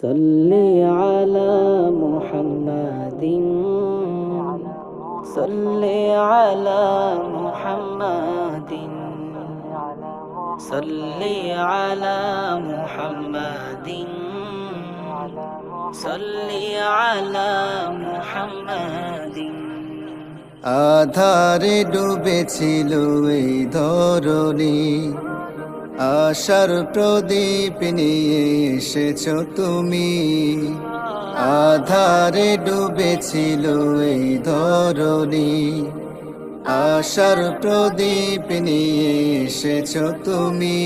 صل على محمد صل على محمد صل على محمد صل على محمد আধারে ডুবেছিল এই ধরণী আশার প্রদীপ নিয়ে এসেছ তুমি। আধারে ডুবেছিল এই ধরণী। আশার প্রদীপ নিয়ে এসেছ তুমি।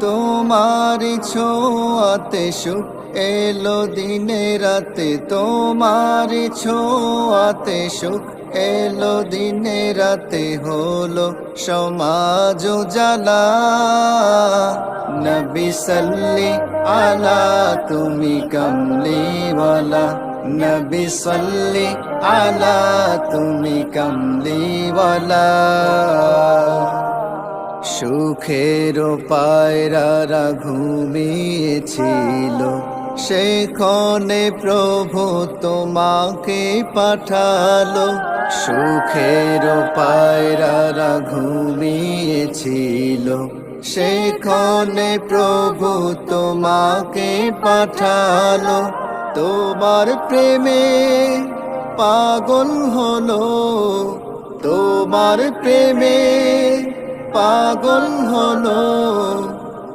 তোমার ছোঁয়াতে সুখ এলো দিনে রাতে। তোমার ছোঁয়াতে সুখ এলো দিনে রাতে হলো সমাজ জালা নবী সাল্লি আলা, তুমি কমলিওয়ালা। নবী সাল্লি আলা, তুমি কমলিওয়ালা। সুখের পায়রারা ঘুমিয়েছিল সেখানে প্রভু তোমাকে পাঠালো। সুখের পায়রারা ঘুমিয়েছিল। সেখানে প্রভু তোমাকে পাঠালো। তোমার প্রেমে পাগল হলো। তোমার প্রেমে পাগল হলো।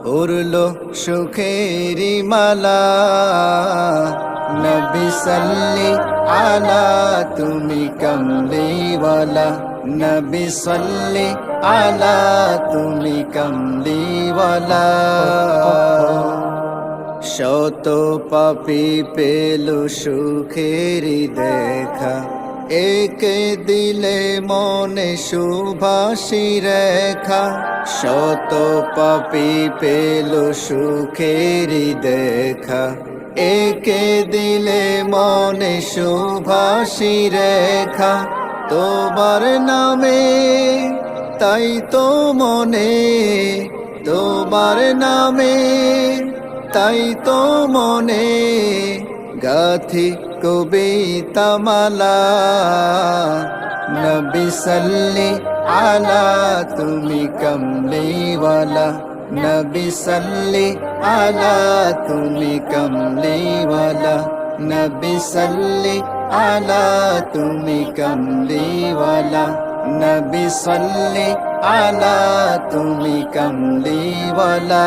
উড়লো সুখেরি মালা, নবী সাল্লি আলা, তুমি কমলিওয়ালা, নবী সাল্লি আলা, তুমি কমলিওয়ালা। শত পাপি পেল সুখেরি দেখা, একে দিলে মনে সুভাষী রেখা। শত পাপি পেল সুখেরি দেখা। একে দিলে মনে সুভাষী রেখা। তোমার নামে, তাই তো মনে। তোমার নামে, তাই তো মনে। গাথি কবিতা মালা, নবী সাল্লি আলা তুমি কমলিওয়ালা নবী সাল্লি, আলা তুমি কমলিওয়ালা নবী সাল্লি, আলা তুমি কমলিওয়ালা নবী সাল্লি, আলা তুমি কমলিওয়ালা